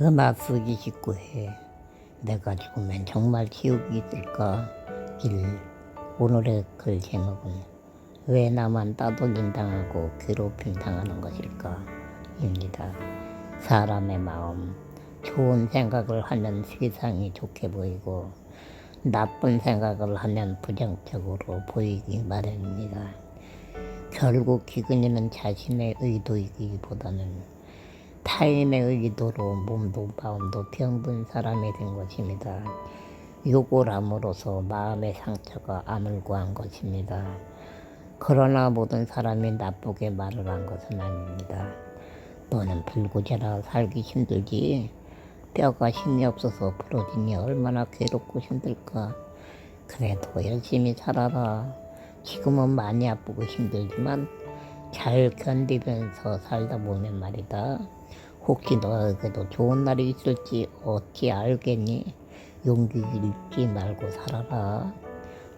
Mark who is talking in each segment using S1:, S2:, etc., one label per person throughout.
S1: 은하 쓰기 쉽고 해. 내가 죽으면 정말 지옥이 있을까? 일 오늘의 글 제목은 왜 나만 따돌림 당하고 괴롭힘 당하는 것일까? 입니다. 사람의 마음 좋은 생각을 하면 세상이 좋게 보이고 나쁜 생각을 하면 부정적으로 보이기 마련입니다. 결국 기근이는 자신의 의도이기보다는 타인의 의도로 몸도 마음도 병든 사람이 된 것입니다. 욕을 함으로써 마음의 상처가 아물고 한 것입니다. 그러나 모든 사람이 나쁘게 말을 한 것은 아닙니다. 너는 불구제라 살기 힘들지. 뼈가 힘이 없어서 부러지니 얼마나 괴롭고 힘들까. 그래도 열심히 살아라. 지금은 많이 아프고 힘들지만 잘 견디면서 살다 보면 말이다. 혹시 너에게도 좋은 날이 있을지 어찌 알겠니? 용기 잃지 말고 살아라.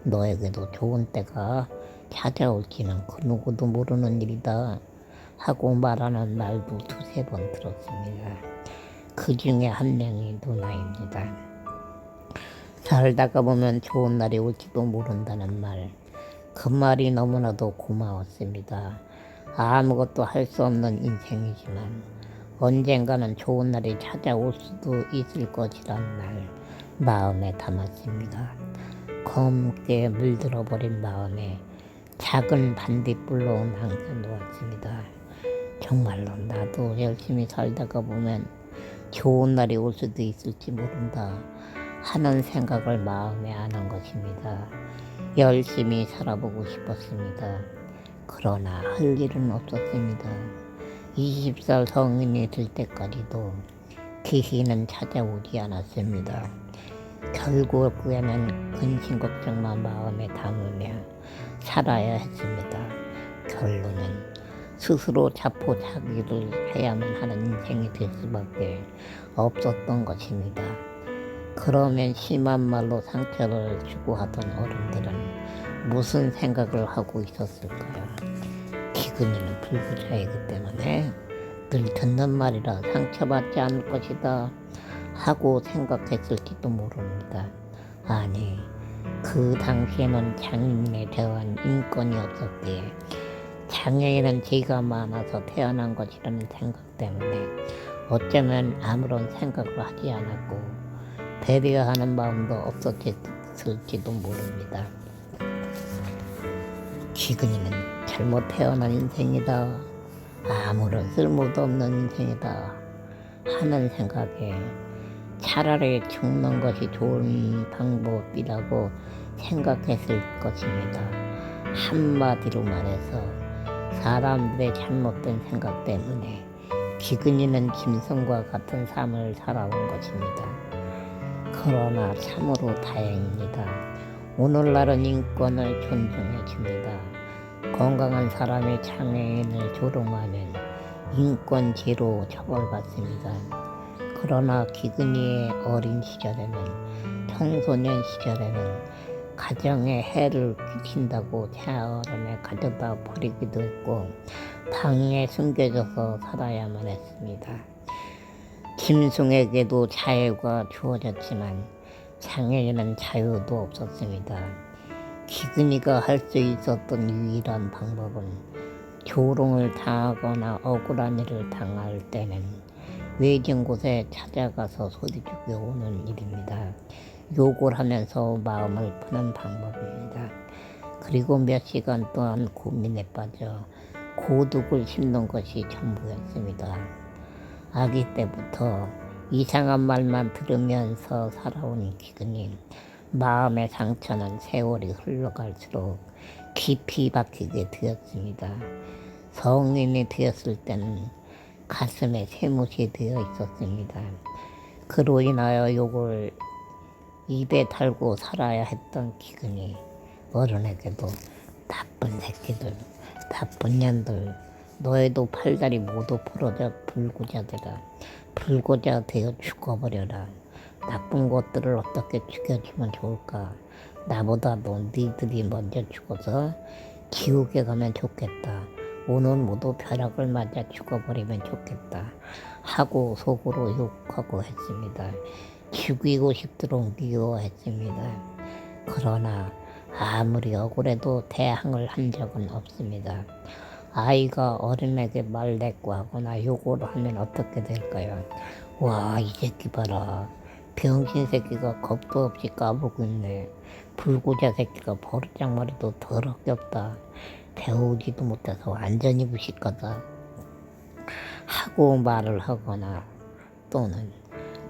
S1: 너에게도 좋은 때가 찾아올지는 그 누구도 모르는 일이다. 하고 말하는 말도 두세 번 들었습니다. 그 중에 한 명이 누나입니다. 살다가 보면 좋은 날이 올지도 모른다는 말. 그 말이 너무나도 고마웠습니다. 아무것도 할 수 없는 인생이지만 언젠가는 좋은 날이 찾아올 수도 있을 것이란 말 마음에 담았습니다. 검게 물들어 버린 마음에 작은 반딧불로 남겨놓았습니다. 정말로 나도 열심히 살다가 보면 좋은 날이 올 수도 있을지 모른다 하는 생각을 마음에 안은 것입니다. 열심히 살아보고 싶었습니다. 그러나 할 일은 없었습니다. 20살 성인이 될 때까지도 기희는 찾아오지 않았습니다. 결국에는 근심 걱정만 마음에 담으며 살아야 했습니다. 결론은 스스로 자포자기를 해야만 하는 인생이 될 수밖에 없었던 것입니다. 그러면 심한 말로 상처를 주고 하던 어른들은 무슨 생각을 하고 있었을까요? 기근이는 불구자이기 때문에 늘 듣는 말이라 상처받지 않을 것이다 하고 생각했을지도 모릅니다. 아니, 그 당시에는 장애인에 대한 인권이 없었기에 장애인은 죄가 많아서 태어난 것이라는 생각 때문에 어쩌면 아무런 생각을 하지 않았고 배려하는 마음도 없었을지도 모릅니다. 기근이는 잘못 태어난 인생이다. 아무런 쓸모도 없는 인생이다. 하는 생각에 차라리 죽는 것이 좋은 방법이라고 생각했을 것입니다. 한마디로 말해서 사람들의 잘못된 생각 때문에 기근이는 짐승과 같은 삶을 살아온 것입니다. 그러나 참으로 다행입니다. 오늘날은 인권을 존중해 줍니다. 건강한 사람이 장애인을 조롱하면 인권죄로 처벌받습니다. 그러나 기근이의 어린 시절에는 청소년 시절에는 가정에 해를 끼친다고 차원에 가져다 버리기도 했고 방에 숨겨져서 살아야만 했습니다. 김승에게도 자유가 주어졌지만 장애인은 자유도 없었습니다. 기근이가 할 수 있었던 유일한 방법은 조롱을 당하거나 억울한 일을 당할 때는 외진 곳에 찾아가서 소리주게 오는 일입니다. 욕을 하면서 마음을 푸는 방법입니다. 그리고 몇 시간 동안 고민에 빠져 고독을 심는 것이 전부였습니다. 아기 때부터 이상한 말만 들으면서 살아온 기근이 마음의 상처는 세월이 흘러갈수록 깊이 박히게 되었습니다. 성인이 되었을 때는 가슴에 새못이 되어 있었습니다. 그로 인하여 욕을 입에 달고 살아야 했던 기근이 어른에게도 나쁜 새끼들, 나쁜 년들, 너희도 팔다리 모두 부러져 불구자들아, 불구자 되어 죽어버려라. 나쁜 것들을 어떻게 죽여주면 좋을까? 나보다도 니들이 먼저 죽어서 지옥에 가면 좋겠다. 오늘 모두 벼락을 맞아 죽어버리면 좋겠다. 하고 속으로 욕하고 했습니다. 죽이고 싶도록 미워했습니다. 그러나 아무리 억울해도 대항을 한 적은 없습니다. 아이가 어른에게 말대꾸 하거나 욕을 하면 어떻게 될까요? 와, 이 새끼 봐라. 병신 새끼가 겁도 없이 까불고 있네. 불구자 새끼가 버릇장머리도 더럽게 없다. 배우지도 못해서 완전히 무식하다. 하고 말을 하거나 또는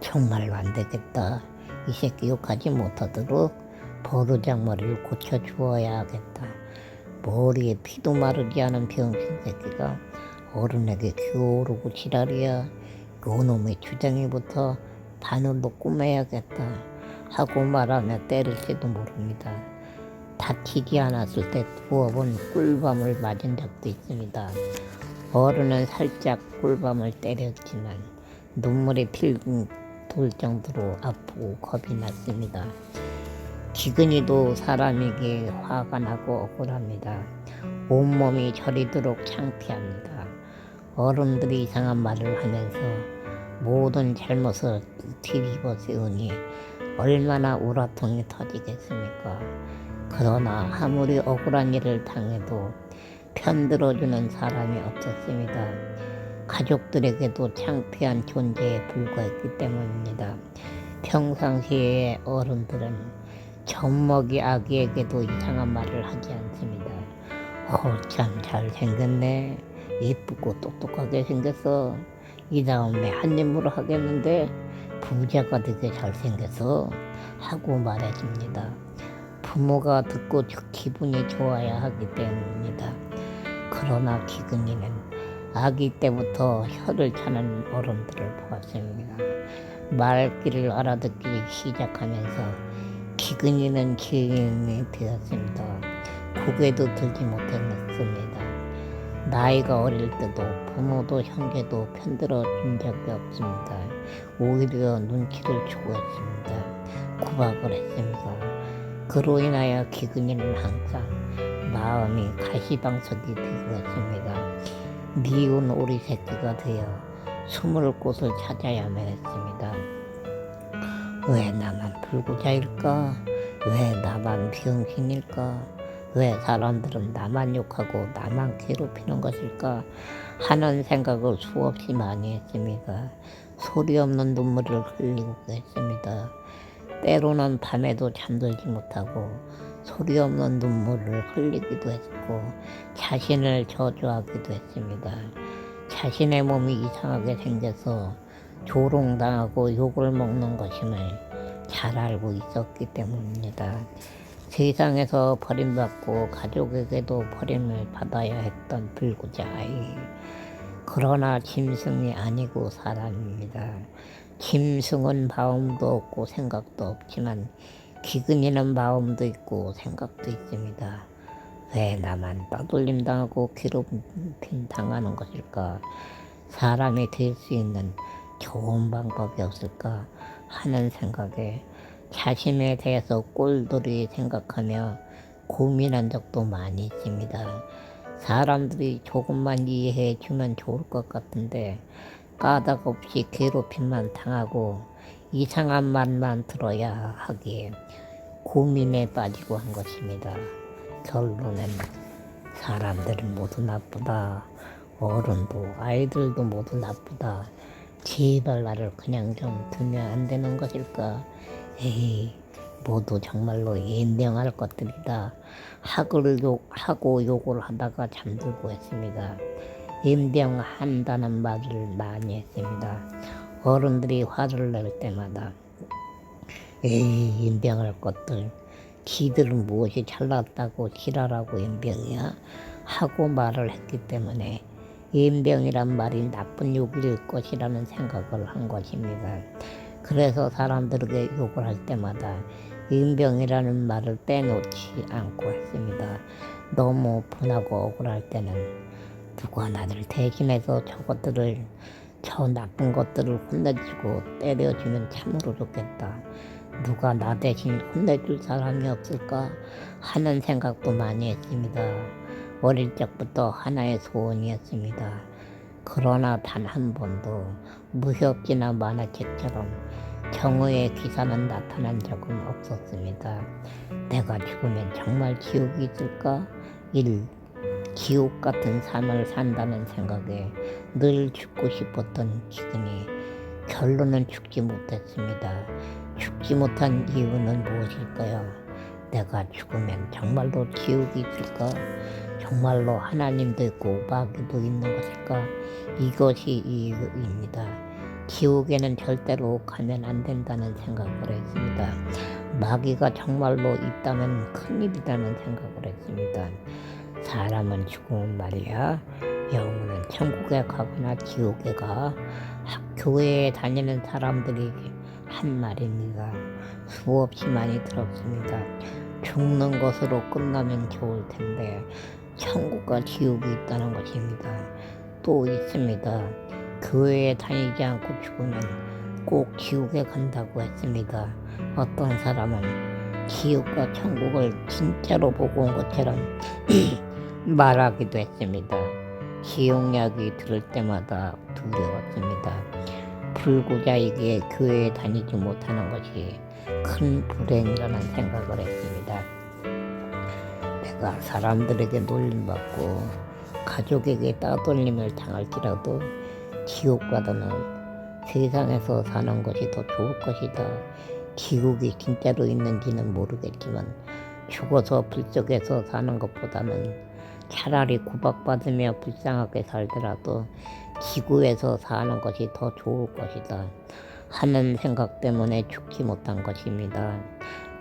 S1: 정말로 안 되겠다. 이 새끼 욕하지 못하도록 버르장머리를 고쳐주어야 하겠다. 머리에 피도 마르지 않은 병신 새끼가 어른에게 기어오르고 지랄이야. 그놈의 주장이부터 바늘로 꼬매야겠다. 하고 말하며 때릴지도 모릅니다. 다치지 않았을 때번 꿀밤을 맞은 적도 있습니다. 어른은 살짝 꿀밤을 때렸지만 눈물이 필돌 정도로 아프고 겁이 났습니다. 기근이도 사람에게 화가 나고 억울합니다. 온몸이 저리도록 창피합니다. 어른들이 이상한 말을 하면서 모든 잘못을 뒤집어 세우니 얼마나 우라통이 터지겠습니까? 그러나 아무리 억울한 일을 당해도 편들어주는 사람이 없었습니다. 가족들에게도 창피한 존재에 불과했기 때문입니다. 평상시에 어른들은 젖먹이 아기에게도 이상한 말을 하지 않습니다. 어, 참 잘생겼네. 예쁘고 똑똑하게 생겼어. 이 다음에 한 입으로 하겠는데 부자가 되게 잘생겨서 하고 말해줍니다. 부모가 듣고 기분이 좋아야 하기 때문입니다. 그러나 기근이는 아기 때부터 혀를 차는 어른들을 보았습니다. 말귀를 알아듣기 시작하면서 기근이는 기근이 되었습니다. 고개도 들지 못했습니다. 나이가 어릴 때도 부모도 형제도 편들어 준 적이 없습니다. 오히려 눈치를 주고 했습니다. 구박을 했습니다. 그로 인하여 기근이는 항상 마음이 가시방석이 되었습니다. 미운 오리 새끼가 되어 숨을 곳을 찾아야만 했습니다. 왜 나만 불구자일까? 왜 나만 병신일까? 왜 사람들은 나만 욕하고 나만 괴롭히는 것일까? 하는 생각을 수없이 많이 했습니다. 소리 없는 눈물을 흘리고 했습니다. 때로는 밤에도 잠들지 못하고 소리 없는 눈물을 흘리기도 했고 자신을 저주하기도 했습니다. 자신의 몸이 이상하게 생겨서 조롱당하고 욕을 먹는 것임을 잘 알고 있었기 때문입니다. 세상에서 버림받고 가족에게도 버림을 받아야 했던 불구자 아이. 그러나 짐승이 아니고 사람입니다. 짐승은 마음도 없고 생각도 없지만 기근이는 마음도 있고 생각도 있습니다. 왜 나만 따돌림 당하고 괴롭힘 당하는 것일까? 사람이 될 수 있는 좋은 방법이 없을까 하는 생각에 자신에 대해서 꼴돌이 생각하며 고민한 적도 많이 있습니다. 사람들이 조금만 이해해 주면 좋을 것 같은데 까닭 없이 괴롭힘만 당하고 이상한 말만 들어야 하기에 고민에 빠지고 한 것입니다. 결론은 사람들은 모두 나쁘다. 어른도 아이들도 모두 나쁘다. 제발 나를 그냥 좀 두면 안 되는 것일까? 에이, 모두 정말로 인명할 것들이다. 학을 욕, 하고 욕을 하다가 잠들고 했습니다. 인명한다는 말을 많이 했습니다. 어른들이 화를 낼 때마다 에이 인병할 것들 기들은 무엇이 잘났다고 지랄하고 인병이야 하고 말을 했기 때문에 인병이란 말이 나쁜 욕일 것이라는 생각을 한 것입니다. 그래서 사람들에게 욕을 할 때마다 인병이라는 말을 빼놓지 않고 했습니다. 너무 분하고 억울할 때는 누가 나를 대신해서 저것들을 저 나쁜 것들을 혼내주고 때려주면 참으로 좋겠다. 누가 나 대신 혼내줄 사람이 없을까 하는 생각도 많이 했습니다. 어릴 적부터 하나의 소원이었습니다. 그러나 단 한 번도 무협지나 만화책처럼 정오의 기사는 나타난 적은 없었습니다. 내가 죽으면 정말 지옥이 있을까? 1. 지옥 같은 삶을 산다는 생각에 늘 죽고 싶었던 기근이 결론은 죽지 못했습니다. 죽지 못한 이유는 무엇일까요? 내가 죽으면 정말로 지옥이 있을까? 정말로 하나님도 있고 마귀도 있는 것일까? 이것이 이유입니다. 지옥에는 절대로 가면 안 된다는 생각을 했습니다. 마귀가 정말로 있다면 큰일이라는 생각을 했습니다. 사람은 죽으면 말이야 영혼은 천국에 가거나 지옥에 가 교회에 다니는 사람들이 한 말입니다. 수없이 많이 들었습니다. 죽는 것으로 끝나면 좋을 텐데 천국과 지옥이 있다는 것입니다. 또 있습니다. 교회에 다니지 않고 죽으면 꼭 지옥에 간다고 했습니다. 어떤 사람은 지옥과 천국을 진짜로 보고 온 것처럼 말하기도 했습니다. 지옥 이야기 들을 때마다 두려웠습니다. 불구자에게 교회에 다니지 못하는 것이 큰 불행이라는 생각을 했습니다. 사람들에게 놀림받고 가족에게 따돌림을 당할지라도 지옥보다는 세상에서 사는 것이 더 좋을 것이다. 지옥이 진짜로 있는지는 모르겠지만 죽어서 불 속에서 사는 것보다는 차라리 구박받으며 불쌍하게 살더라도 지구에서 사는 것이 더 좋을 것이다. 하는 생각 때문에 죽지 못한 것입니다.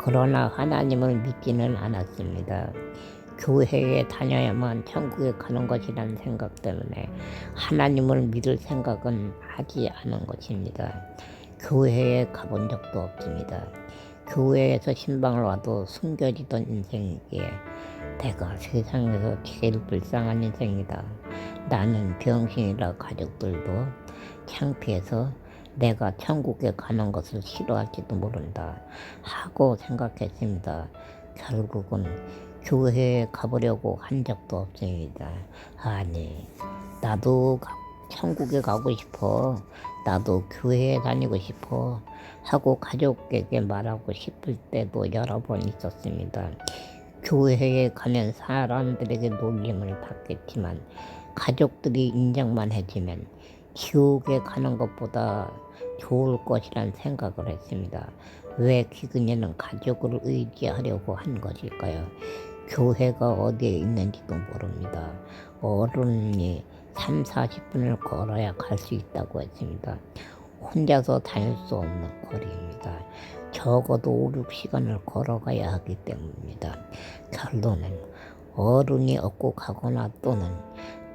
S1: 그러나 하나님을 믿지는 않았습니다. 교회에 다녀야만 천국에 가는 것이라는 생각 때문에 하나님을 믿을 생각은 하지 않은 것입니다. 교회에 가본 적도 없습니다. 교회에서 신방을 와도 숨겨지던 인생이기에 내가 세상에서 제일 불쌍한 인생이다. 나는 병신이라 가족들도 창피해서 내가 천국에 가는 것을 싫어할지도 모른다 하고 생각했습니다. 결국은 교회에 가보려고 한 적도 없습니다. 아니, 나도 가- 천국에 가고 싶어. 나도 교회에 다니고 싶어. 하고 가족에게 말하고 싶을 때도 여러 번 있었습니다. 교회에 가면 사람들에게 놀림을 받겠지만 가족들이 인정만 해주면 지옥에 가는 것보다 좋을 것이란 생각을 했습니다. 왜 기근이는 가족을 의지하려고 한 것일까요? 교회가 어디에 있는지도 모릅니다. 어른이 3, 40분을 걸어야 갈 수 있다고 했습니다. 혼자서 다닐 수 없는 거리입니다. 적어도 5, 6시간을 걸어가야 하기 때문입니다. 결론은 어른이 얻고 가거나 또는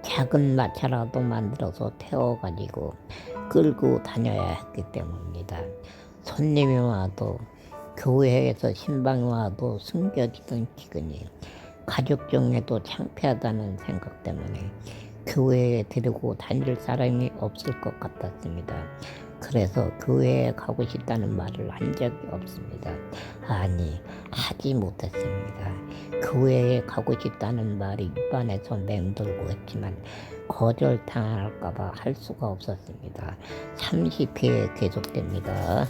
S1: 작은 마차라도 만들어서 태워가지고 끌고 다녀야 했기 때문입니다. 손님이 와도 교회에서 신방이 와도 숨겨지던 기근이 가족 중에도 창피하다는 생각 때문에 교회에 데리고 다닐 사람이 없을 것 같았습니다. 그래서 교회에 가고 싶다는 말을 한 적이 없습니다. 아니, 하지 못했습니다. 교회에 가고 싶다는 말이 입안에서 맴돌고 했지만 거절당할까봐 할 수가 없었습니다. 30회 계속됩니다.